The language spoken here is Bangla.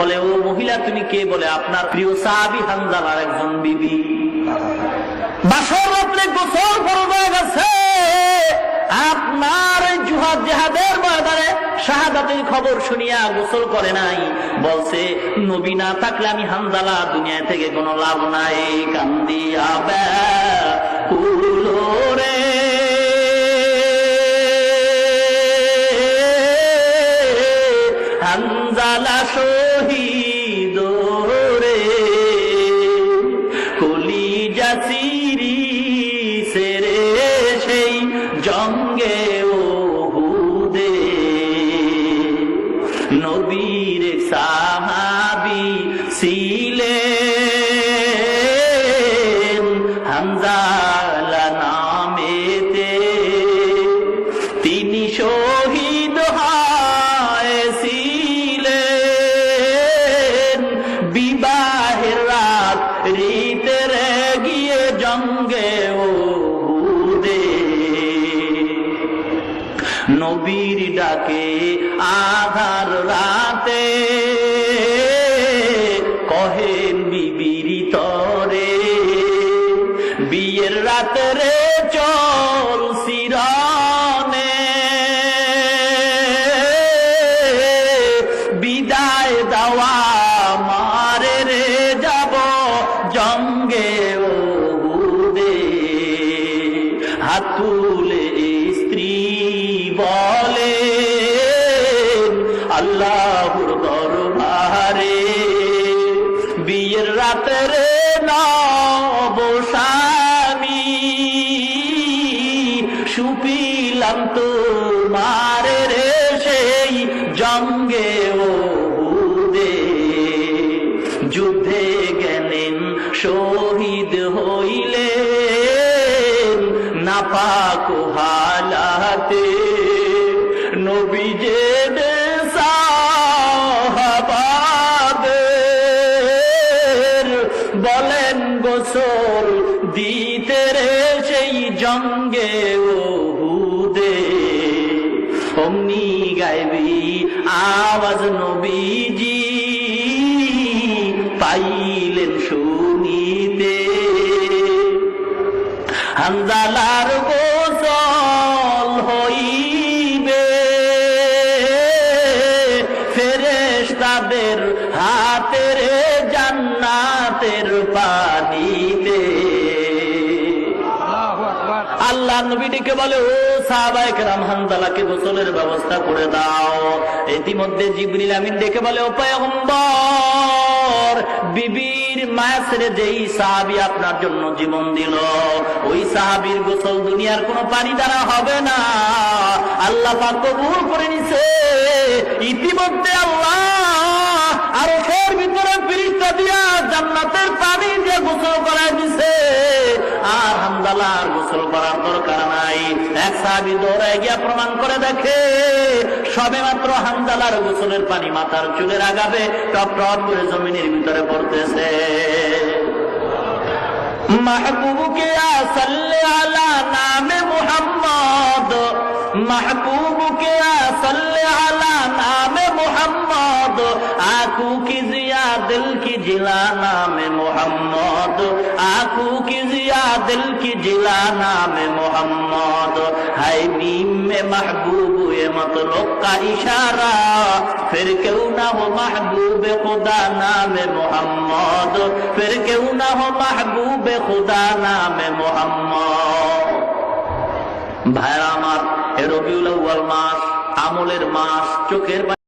বলে, ও মহিলা, তুমি কে? বলে, আপনার প্রিয় সাহাবি হানজালার একজন বিবি। গোসল হয়ে গেছে। আপনার জুহাদ জেহাদের ময়দানে শাহাদাতের খবর শুনিয়া গোসল করে নাই। বলছে, নবী না থাকলে আমি হানজালা দুনিয়া থেকে কোনো লাভ নাই। কান্দিয়া ব্যা রে জাসিরি সেরে সেই জঙ্গে ও হুদে নবীর সাহাবি ছিলেন হামজালা তিনি জঙ্গে ও দে নবীর ডাকে আধার রাতে কহেন বিবির তরে বিয়ের রাতে রে চল তুলে স্ত্রী বলে, আল্লাহর দরবারে। বিয়ের রাতের নব স্বামী সুপিলাম তো মারে রে সেই জঙ্গে ও যুদ্ধে গেলেন শহীদ নাপাক হালাতে নবীজে সাহাবাদের বলেন গোসল দিতে রে সেই জঙ্গে ও হুদে অমনি গাইবি আওয়াজ নবীজি, পাইলেন শুনিতে হানজালার গোসল হইবে। ফেরেশতাদের হাতের জান্নাতের পানিতে। আল্লাহ নবীটিকে বলে ও সাহাবায়ে কেরাম হানজালাকে গোসলের ব্যবস্থা করে দাও। ইতিমধ্যে জিবরিল আমিন ডেকে বলে ও পয়গম্বর বিবির মায়া ছেড়ে যেই সাহাবি আপনার জন্য জীবন দিল, ওই সাহাবির গোসল দুনিয়ার কোনো পানি দ্বারা হবে না। আল্লাহ পাক কবুল করে নিছে। ইতিমধ্যে আল্লাহ আর ওর ভিতরে ফিরিস্তা দিয়া জান্নাতের তালা আর গোসল করার দরকার নাই। এক সাহাবি দৌড়ায় গিয়া প্রমাণ করে দেখে, সবে মাত্র হামদালার গোসলের পানি মাথার চুলের আগাবে টপ টপ করে জমিনের ভিতরে পড়তেছে। মাহবুবকে আসল্লে আলা নামে মুহাম্মদ। মাহবুবকে আসল্লে আলা নামে মুহাম্মদ। আঁকু কি জিয়া, দিল কি জিলা, নামে মুহাম্মদ। दिल की जिला नाम मोहम्मद है मीम में महबूब ये मतलब का इशारा फिर क्यों ना हो महबूब खुदा नाम मोहम्मद फिर क्यों ना हो महबूब खुदा नाम मोहम्मद ভাইরা আমার এ রবিউল আউয়াল মাস আমলের মাস চোখের